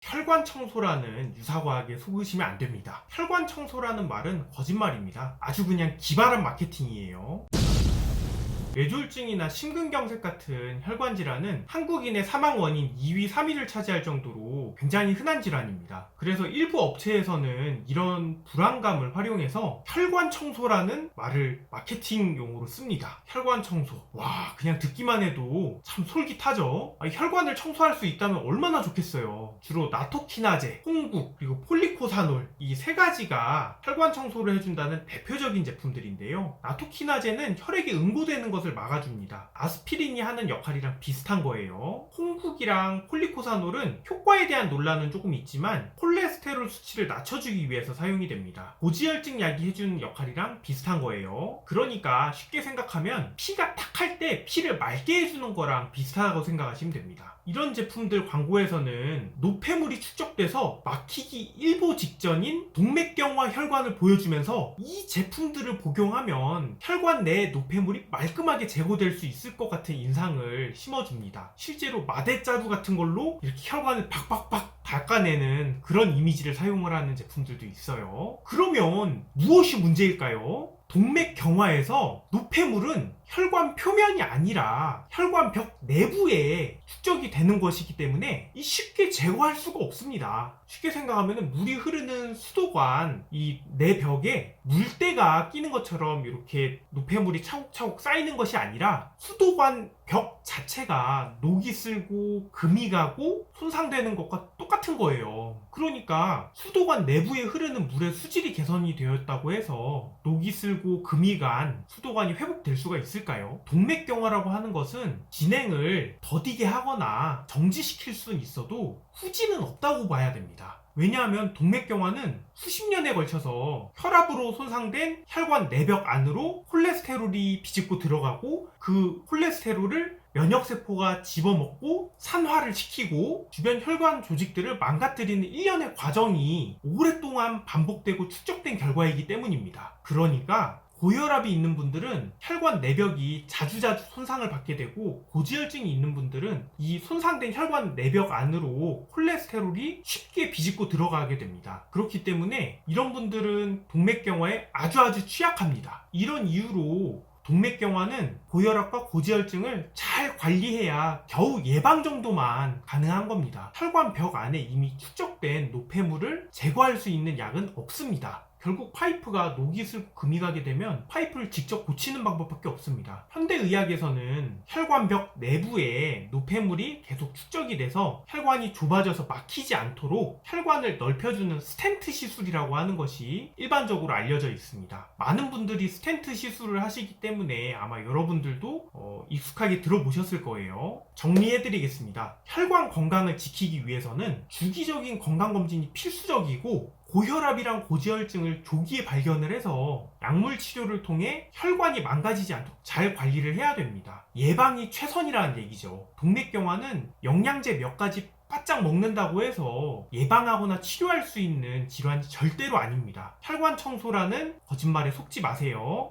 혈관 청소라는 유사과학에 속으시면 안 됩니다. 혈관 청소라는 말은 거짓말입니다. 아주 그냥 기발한 마케팅이에요. 뇌졸중이나 심근경색 같은 혈관 질환은 한국인의 사망 원인 2위, 3위를 차지할 정도로 굉장히 흔한 질환입니다. 그래서 일부 업체에서는 이런 불안감을 활용해서 혈관 청소라는 말을 마케팅용으로 씁니다. 혈관 청소. 와, 그냥 듣기만 해도 참 솔깃하죠? 아, 혈관을 청소할 수 있다면 얼마나 좋겠어요. 주로 나토키나제, 홍국, 그리고 폴리코사놀 이 세 가지가 혈관 청소를 해준다는 대표적인 제품들인데요. 나토키나제는 혈액이 응고되는 것을 막아줍니다. 아스피린이 하는 역할이랑 비슷한 거예요. 홍국이랑 폴리코사놀은 효과에 대한 논란은 조금 있지만 콜레스테롤 수치를 낮춰주기 위해서 사용이 됩니다. 고지혈증 약이 해주는 역할이랑 비슷한 거예요. 그러니까 쉽게 생각하면 피가 탁 할 때 피를 맑게 해주는 거랑 비슷하다고 생각하시면 됩니다. 이런 제품들 광고에서는 노폐물이 축적돼서 막히기 일보 직전인 동맥경화 혈관을 보여주면서 이 제품들을 복용하면 혈관 내 노폐물이 말끔하게 제거될 수 있을 것 같은 인상을 심어줍니다. 실제로 마대자루 같은 걸로 이렇게 혈관을 박박박 닦아내는 그런 이미지를 사용을 하는 제품들도 있어요. 그러면 무엇이 문제일까요? 동맥경화에서 노폐물은 혈관 표면이 아니라 혈관 벽 내부에 축적이 되는 것이기 때문에 이 쉽게 제거할 수가 없습니다. 쉽게 생각하면 물이 흐르는 수도관 이 내 벽에 물때가 끼는 것처럼 이렇게 노폐물이 차곡차곡 쌓이는 것이 아니라 수도관 벽 자체가 녹이 슬고 금이 가고 손상되는 것과 똑같은 거예요. 그러니까 수도관 내부에 흐르는 물의 수질이 개선이 되었다고 해서 녹이 슬고 금이 간 수도관이 회복될 수가 있을까요? 동맥경화라고 하는 것은 진행을 더디게 하거나 정지시킬 수는 있어도 후진은 없다고 봐야 됩니다. 왜냐하면 동맥경화는 수십 년에 걸쳐서 혈압으로 손상된 혈관 내벽 안으로 콜레스테롤이 비집고 들어가고 그 콜레스테롤을 면역세포가 집어먹고 산화를 시키고 주변 혈관 조직들을 망가뜨리는 일련의 과정이 오랫동안 반복되고 축적된 결과이기 때문입니다. 그러니까 고혈압이 있는 분들은 혈관 내벽이 자주자주 손상을 받게 되고 고지혈증이 있는 분들은 이 손상된 혈관 내벽 안으로 콜레스테롤이 쉽게 비집고 들어가게 됩니다. 그렇기 때문에 이런 분들은 동맥경화에 아주 아주 취약합니다. 이런 이유로 동맥경화는 고혈압과 고지혈증을 잘 관리해야 겨우 예방 정도만 가능한 겁니다. 혈관 벽 안에 이미 축적된 노폐물을 제거할 수 있는 약은 없습니다. 결국 파이프가 녹이 슬고 금이 가게 되면 파이프를 직접 고치는 방법밖에 없습니다. 현대의학에서는 혈관벽 내부에 노폐물이 계속 축적이 돼서 혈관이 좁아져서 막히지 않도록 혈관을 넓혀주는 스텐트 시술이라고 하는 것이 일반적으로 알려져 있습니다. 많은 분들이 스텐트 시술을 하시기 때문에 아마 여러분들도 어, 익숙하게 들어보셨을 거예요. 정리해드리겠습니다. 혈관 건강을 지키기 위해서는 주기적인 건강검진이 필수적이고 고혈압이랑 고지혈증을 조기에 발견을 해서 약물 치료를 통해 혈관이 망가지지 않도록 잘 관리를 해야 됩니다. 예방이 최선이라는 얘기죠. 동맥경화는 영양제 몇 가지 바짝 먹는다고 해서 예방하거나 치료할 수 있는 질환이 절대로 아닙니다. 혈관 청소라는 거짓말에 속지 마세요.